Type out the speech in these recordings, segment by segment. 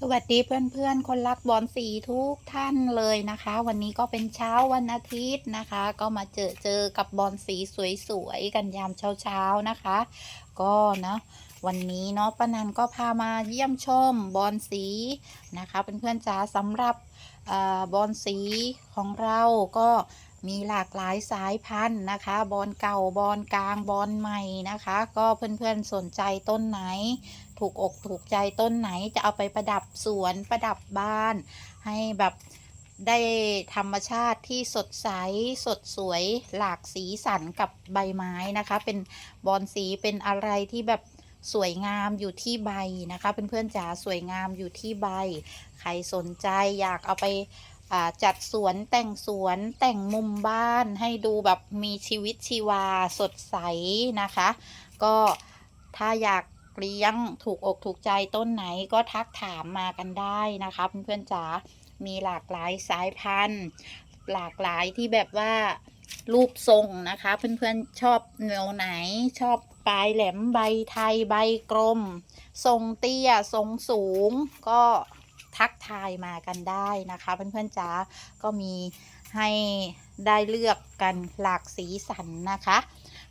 สวัสดีเพื่อนๆ คนรักบอลสีทุกท่านเลยนะคะ วันนี้ก็เป็นเช้าวันอาทิตย์นะคะ ก็มาเจอเจอกับบอลสีสวยๆ กันยามเช้าๆนะคะ ก็นะวันนี้เนาะป้านันก็พามาเยี่ยมชมบอลสีนะคะเพื่อนๆจ๋าสำหรับเออบอลสีของเราก็มีหลากหลายสายพันธุ์นะคะ บอลเก่าบอลกลางบอลใหม่นะคะ ก็เพื่อนๆสนใจต้นไหน ถูกอกถูกใจต้นไหนจะเอาไปประดับสวนประดับบ้าน ให้แบบได้ธรรมชาติที่สดใสสดสวยหลากสีสันกับใบไม้นะคะ เป็นบอนสีเป็นอะไรที่แบบสวยงามอยู่ที่ใบนะคะเพื่อนๆจ๋าสวยงามอยู่ที่ใบ ใครสนใจอยากเอาไปจัดสวนแต่งสวนแต่งมุมบ้านให้ดูแบบมีชีวิตชีวาสดใสนะคะ ก็ถ้าอยาก เลี้ยง ถูกอกถูกใจต้นไหนก็ทักถามมากันได้นะคะเพื่อนๆจ๋ามีหลากหลายสายพันธุ์ หลากหลายที่แบบว่ารูปทรงนะคะ เพื่อนๆชอบแนวไหนชอบปลายแหลมใบไทยใบกลม ทรงเตี้ยทรงสูง ก็ทักทายมากันได้นะคะ เพื่อนๆจ๋าก็มีให้ได้เลือกกันหลากสีสันนะคะ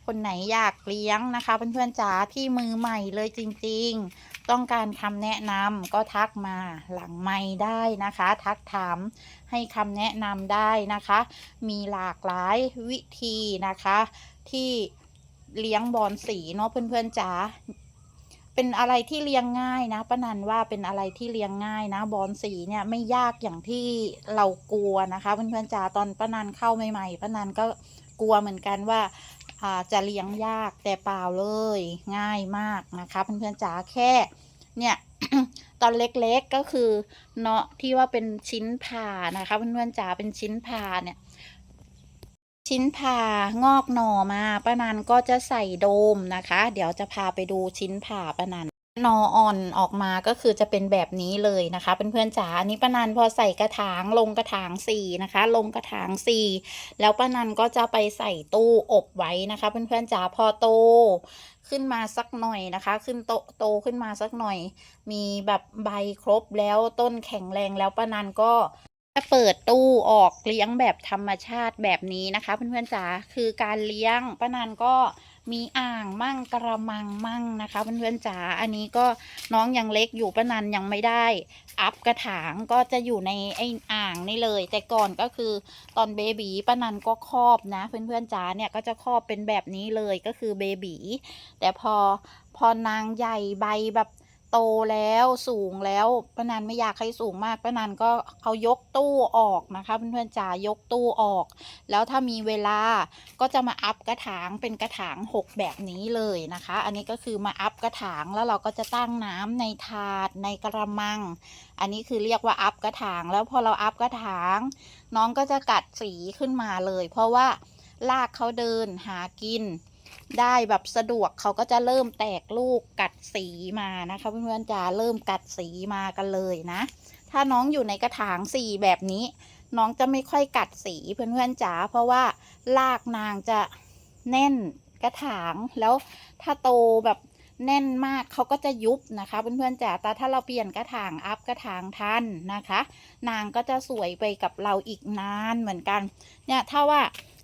คนไหนอยากเลี้ยงนะคะ เพื่อนๆจ๋าที่มือใหม่เลยจริง ๆ ต้องการคำแนะนำก็ทักมาหลังไม้ได้นะคะ ทักถามให้คำแนะนำได้นะคะ มีหลากหลายวิธีนะคะ ที่เลี้ยงบอลสีเนาะเพื่อนๆจ๋าเป็นอะไรที่เลี้ยงง่ายนะป้านันว่าเป็นอะไรที่เลี้ยงง่ายนะ บอลสีเนี่ยไม่ยากอย่างที่เรากลัวนะคะเพื่อนๆจ๋าตอนป้านันเข้าใหม่ๆป้านันก็กลัวเหมือนกันว่า จะเลี้ยงยากแต่เปล่าเลยง่ายมากนะคะเพื่อนๆจ๋าแค่เนี่ยตอนเล็กๆก็คือเนาะที่ว่าเป็นชิ้นผ่านะคะเพื่อนๆจ๋าเป็นชิ้นผ่าเนี่ยชิ้นผ่างอกหน่อมาป้านันก็จะใส่โดมนะคะ เดี๋ยวจะพาไปดูชิ้นผ่าป้านัน นออ่อนออกมาก็คือจะเป็นแบบนี้เลยนะคะเพื่อนๆจ๋าอันนี้ป้านันพอใส่กระถางลงกระถางสี่นะคะ ลงกระถางสี่แล้วป้านันก็จะไปใส่ตู้อบไว้นะคะเพื่อนๆจ๋าพอโตขึ้นมาสักหน่อยนะคะ ขึ้นโตโตขึ้นมาสักหน่อย มีแบบใบครบแล้วต้นแข็งแรงแล้วป้านันก็จะเปิดตู้ออกเลี้ยงแบบธรรมชาติแบบนี้นะคะ เพื่อนๆจ๋าคือการเลี้ยงป้านันก็ มีอ่างมั่งกระมังมั่งนะคะเพื่อนๆจ๋าอันนี้ก็น้องยังเล็กอยู่ป้านันยังไม่ได้ อัพกระถางก็จะอยู่ในไอ้อ่างนี่เลย แต่ก่อนก็คือตอนเบบีป้านันก็ครอบนะ เพื่อนๆจ๋าเนี่ยก็จะครอบเป็นแบบนี้เลยก็คือเบบีแต่พอพอนางใหญ่ใบแบบ โตแล้วสูงแล้วป้านันไม่อยากให้สูงมากป้านันก็เอายกตู้ออกนะคะเพื่อนๆจ๋ายกตู้ออก แล้วถ้ามีเวลาก็จะมาอัพกระถางเป็นกระถางหกแบบนี้เลยนะคะ อันนี้ก็คือมาอัพกระถางแล้วเราก็จะตั้งน้ำในถาดในกระมัง อันนี้คือเรียกว่าอัพกระถางแล้วพอเราอัพกระถาง น้องก็จะกัดสีขึ้นมาเลย เพราะว่าลากเขาเดินหากิน ได้แบบสะดวกเขาก็จะเริ่มแตกลูกกัดสีมานะคะเพื่อนๆจะเริ่มกัดสีมากันเลยนะ ถ้าน้องอยู่ในกระถางสีแบบนี้ น้องจะไม่ค่อยกัดสีเพื่อนๆจ๋าเพราะว่าลากนางจะแน่นกระถางแล้วถ้าโตแบบแน่นมากเขาก็จะยุบนะคะเพื่อนๆจ๋าแต่ถ้าเราเปลี่ยนกระถางอัพกระถางทันนะคะ นางก็จะสวยไปกับเราอีกนานเหมือนกันเนี่ยถ้าว่า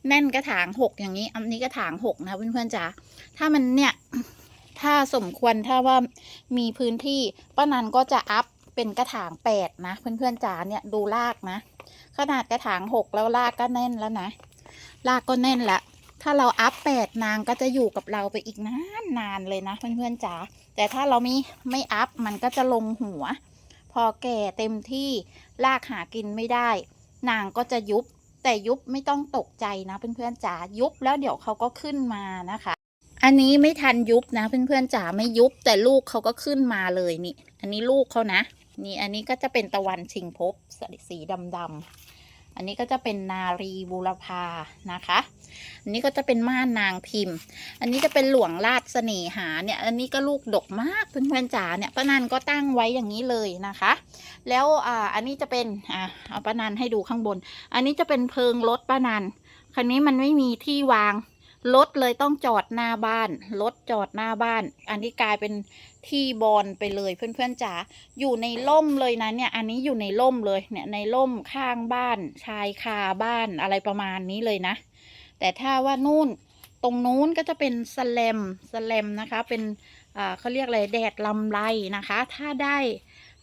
แน่นกระถางหกอย่างนี้ อันนี้กระถางหกนะเพื่อนๆจ๋าถ้ามันเนี่ยถ้าสมควรถ้าว่ามีพื้นที่ป้านันก็จะอัพเป็นกระถางแปดนะเพื่อนๆจ๋าเนี่ยดูรากนะ ขนาดกระถางหกแล้วรากก็แน่นแล้วนะรากก็แน่นละถ้าเราอัพแปดนางก็จะอยู่กับเราไปอีกนานนานๆเลยนะเพื่อนๆจ๋าแต่ถ้าเราไม่ไม่อัพมันก็จะลงหัว พอแก่เต็มที่รากหากินไม่ได้ นางก็จะยุบ แต่ยุบไม่ต้องตกใจนะเพื่อนๆจ๋ายุบแล้วเดี๋ยวเขาก็ขึ้นมานะคะ อันนี้ไม่ทันยุบนะเพื่อนๆจ๋าไม่ยุบแต่ลูกเขาก็ขึ้นมาเลยนี่ อันนี้ลูกเขานะ นี่อันนี้ก็จะเป็นตะวันชิงพบสีดำๆ อันนี้ก็จะเป็นนารีบูรพานะคะ อันนี้ก็จะเป็นม่านนางพิมพ์ อันนี้จะเป็นหลวงราชเสน่หาเนี่ย อันนี้ก็ลูกดกมากเพื่อนๆจ๋าเนี่ยป้านันก็ตั้งไว้อย่างนี้เลยนะคะ แล้วอ่าอันนี้จะเป็นอ่าเอาป้านันให้ดูข้างบน อันนี้จะเป็นเพิงรถป้านันคันนี้มันไม่มีที่วางรถเลยต้องจอดหน้าบ้านรถจอดหน้าบ้าน อันนี้กลายเป็น ที่บอลไปเลยเพื่อนๆจ๋าอยู่ในร่มเลยนะเนี่ย อันนี้อยู่ในร่มเลยเนี่ยในร่มข้างบ้าน ชายคาบ้านอะไรประมาณนี้เลยนะ แต่ถ้าว่านู่นตรงนู้นก็จะเป็นสแลมสแลมนะคะ เป็นอ่าเขาเรียกอะไรแดดลำไรนะคะ ถ้าได้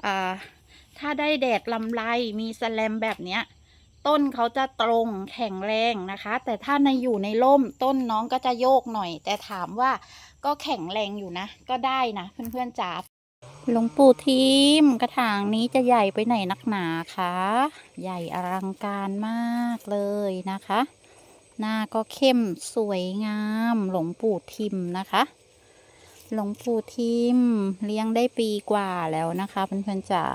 อ่าถ้าได้แดดลำไรมีสแลมแบบเนี้ย ต้นเขาจะตรงแข็งแรงนะคะ แต่ถ้าในอยู่ในร่มต้นน้องก็จะโยกหน่อย แต่ถามว่าก็แข็งแรงอยู่นะ ก็ได้นะ เพื่อนๆจ๋าหลวงปู่ทิมกระถางนี้จะใหญ่ไปไหนนักหนาคะใหญ่อลังการมากเลยนะคะ หน้าก็เข้มสวยงาม หลวงปู่ทิมนะคะหลวงปู่ทิมเลี้ยงได้ปีกว่าแล้วนะคะเพื่อนๆจ๋า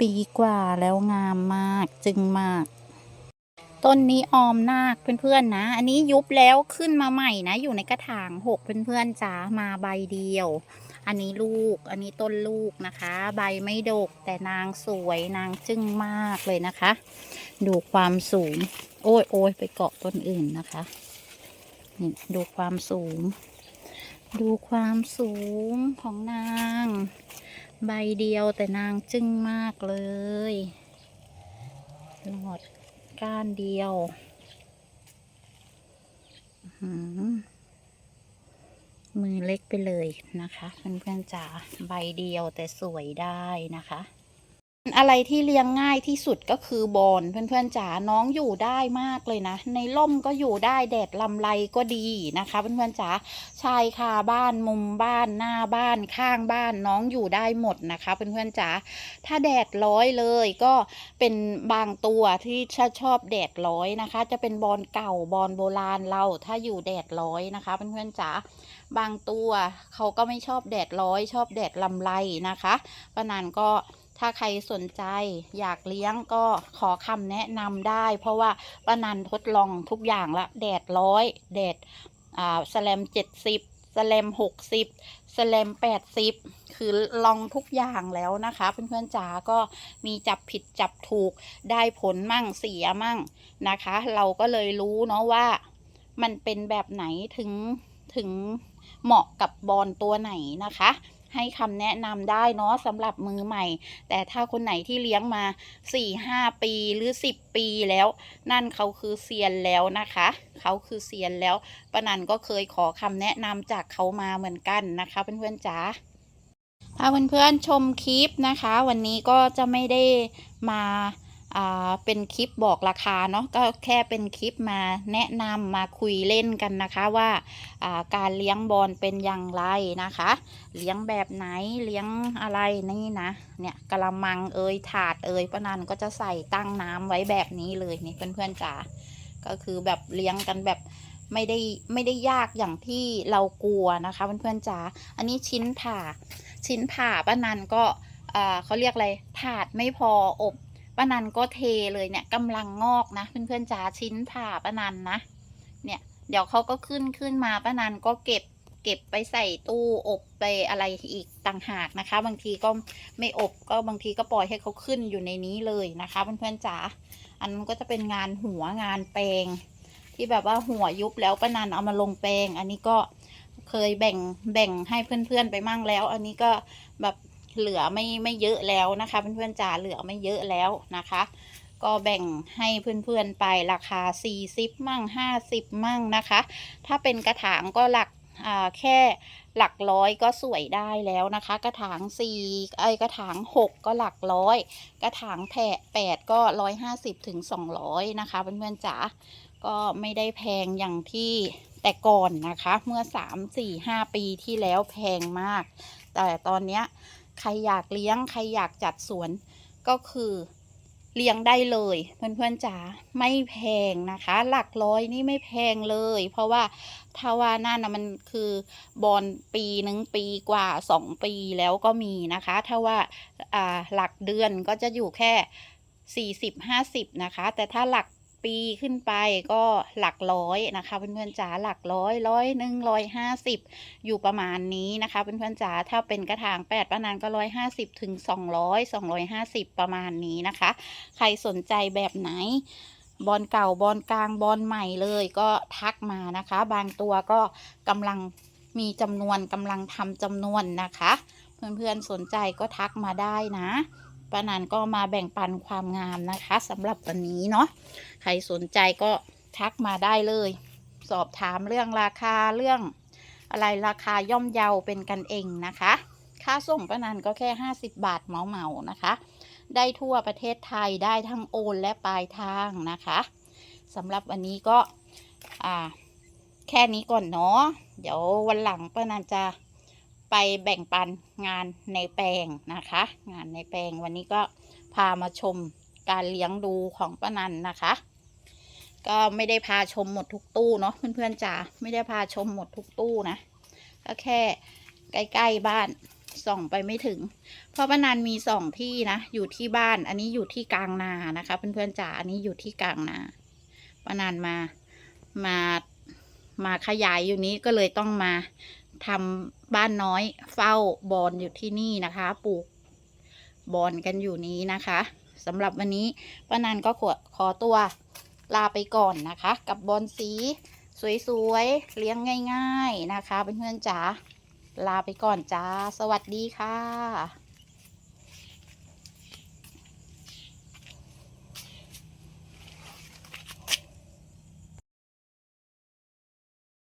ปีกว่าแล้วงามมากจึงมาก ต้นนี้ออมนาคเพื่อนๆนะ อันนี้ยุบแล้วขึ้นมาใหม่นะ อยู่ในกระถางหกเพื่อนๆจ้ามาใบเดียว อันนี้ลูกอันนี้ต้นลูกนะคะ ใบไม่ดกแต่นางสวยนางจึ้งมากเลยนะคะ ดูความสูง โอ้ยโอ้ยไปเกาะต้นอื่นนะคะนี่ดูความสูง ดูความสูงของนาง ใบเดียวแต่นางจึ้งมากเลยหลอดก้านเดียวมือเล็กไปเลยนะคะเพื่อนๆจ๋าใบเดียวแต่สวยได้นะคะ อะไรที่เลี้ยงง่ายที่สุดก็คือบอนเพื่อนๆจ๋าน้องอยู่ได้มากเลยนะ ในร่มก็อยู่ได้แดดลำไรก็ดีนะคะ เพื่อนๆจ๋าชายคาบ้านมุมบ้านหน้าบ้านข้างบ้านน้องอยู่ได้หมดนะคะ เพื่อนๆจ๋าถ้าแดดร้อยเลยก็เป็นบางตัวที่ชอบชอบแดดร้อยนะคะ จะเป็นบอนเก่าบอนโบราณเราถ้าอยู่แดดร้อยนะคะ เพื่อนๆจ๋าบางตัวเขาก็ไม่ชอบแดดร้อย ชอบแดดลำไรนะคะปะนันก็ ถ้าใครสนใจอยากเลี้ยงก็ขอคำแนะนำได้ เพราะว่าป้านันทดลองทุกอย่างละ แดดร้อยแดดอ่าสแลมเจ็ดสิบสแลมหกสิบสแลมแปดสิบคือลองทุกอย่างแล้วนะคะ เพื่อนๆจ๋าก็มีจับผิดจับถูกได้ผลมั่งเสียมั่งนะคะ เราก็เลยรู้เนาะว่ามันเป็นแบบไหนถึงถึงเหมาะกับบอลตัวไหนนะคะ ให้คำแนะนำได้เนาะสำหรับมือใหม่ แต่ถ้าคนไหนที่เลี้ยงมาสี่ห้าปีหรือสิบปีแล้ว นั่นเขาคือเซียนแล้วนะคะ เขาคือเซียนแล้วปนันก็เคยขอคำแนะนำจากเขามาเหมือนกันนะคะเพื่อนๆจ๋าถ้าเพื่อนๆชมคลิปนะคะ วันนี้ก็จะไม่ได้มา เป็นคลิปบอกราคาเนาะก็แค่เป็นคลิปมาแนะนำมาคุยเล่นกันนะคะว่าการเลี้ยงบอลเป็นอย่างไรนะคะ เลี้ยงแบบไหนเลี้ยงอะไรนี่นะเนี่ยกระมังเอยถาดเอยป้านันก็จะใส่ตั้งน้ำไว้แบบนี้เลยนี่เพื่อนๆจ๋าก็คือแบบเลี้ยงกันแบบไม่ได้ไม่ได้ยากอย่างที่เรากลัวนะคะเพื่อนๆจ๋าอันนี้ชิ้นผ่า ชิ้นผ่าป้านันก็เขาเรียกอะไรถาดไม่พออบ ป้านันก็เทเลยเนี่ยกำลังงอกนะเพื่อนๆจ๋าชิ้นผ่าป้านันนะ เนี่ยเดี๋ยวเขาก็ขึ้นขึ้นมาป้านันก็เก็บเก็บไปใส่ตู้อบไปอะไรอีกต่างหากนะคะ บางทีก็ไม่อบก็บางทีก็ปล่อยให้เขาขึ้นอยู่ในนี้เลยนะคะเพื่อนๆจ๋าอันนั้นก็จะเป็นงานหัวงานแปลง ที่แบบว่าหัวยุบแล้วป้านันเอามาลงแปลง อันนี้ก็เคยแบ่งแบ่งให้เพื่อนๆไปมั่งแล้ว อันนี้ก็แบบ เหลือไม่ไม่เยอะแล้วนะคะเพื่อนๆจ๋าเหลือไม่เยอะแล้วนะคะ ก็แบ่งให้เพื่อนๆไปราคา 40 มั่ง 50 มั่งนะคะ ถ้าเป็นกระถางก็หลักอ่าแค่หลักร้อยก็สวยได้แล้วนะคะ กระถางสี่ไอกระถางหกก็หลักร้อย กระถางแผะแปดก็ร้อยห้าสิบถึงสองร้อยนะคะเพื่อนๆจ๋าก็ไม่ได้แพงอย่างที่แต่ก่อนนะคะ เมื่อสามสี่ห้าปีที่แล้วแพงมาก แต่ตอนเนี้ย ใครอยากเลี้ยง ใครอยากจัดสวนก็คือเลี้ยงได้เลย เพื่อนๆจ๋าไม่แพงนะคะ หลักร้อยนี่ไม่แพงเลย เพราะว่าถ้าว่านั่นนะมันคือบอลปีหนึ่งปีกว่าสองปีแล้วก็มีนะคะ ถ้าว่าอ่าหลักเดือนก็จะอยู่แค่สี่สิบห้าสิบนะคะ แต่ถ้าหลัก ปีขึ้นไปก็หลักร้อยนะคะเพื่อนๆจ๋าหลักร้อยร้อยหนึ่งร้อยห้าสิบอยู่ประมาณนี้นะคะเพื่อนๆจ๋าถ้าเป็นกระถางแปดประมาณก็ร้อยห้าสิบถึงสองร้อยสองร้อยห้าสิบประมาณนี้นะคะ ใครสนใจแบบไหนบอลเก่าบอลกลางบอลใหม่เลยก็ทักมานะคะ บางตัวก็กำลังมีจำนวนกำลังทำจำนวนนะคะ เพื่อนๆสนใจก็ทักมาได้นะ ป้านันก็มาแบ่งปันความงามนะคะสำหรับวันนี้เนาะใครสนใจก็ทักมาได้เลย สอบถามเรื่องราคาเรื่องอะไรราคาย่อมเยาเป็นกันเองนะคะ ค่าส่งป้านันก็แค่ 50 บาทเหมาๆนะคะ ได้ทั่วประเทศไทยได้ทั้งโอนและปลายทางนะคะสำหรับวันนี้ก็แค่นี้ก่อนเนาะเดี๋ยววันหลังป้านันจะ ไปแบ่งปันงานในแปลงนะคะ งานในแปลงวันนี้ก็พามาชมการเลี้ยงดูของป้านันนะคะ ก็ไม่ได้พาชมหมดทุกตู้เนาะเพื่อนๆจ๋าไม่ได้พาชมหมดทุกตู้นะก็แค่ใกล้ๆบ้านส่องไปไม่ถึง เพราะป้านันมีสองที่นะอยู่ที่บ้านอันนี้อยู่ที่กลางนานะคะ เพื่อนๆจ๋าอันนี้อยู่ที่กลางนาป้านันมามามาขยายอยู่นี้ก็เลยต้องมา ทำบ้านน้อยเฝ้าบอนอยู่ที่นี่นะคะ ปลูกบอนกันอยู่นี้นะคะสำหรับวันนี้ป้านันก็ขอขอตัวลาไปก่อนนะคะ กับบอนสีสวยๆ เลี้ยงง่าย ๆนะคะเพื่อนๆจ๋าลาไปก่อนจ้า สวัสดีค่ะ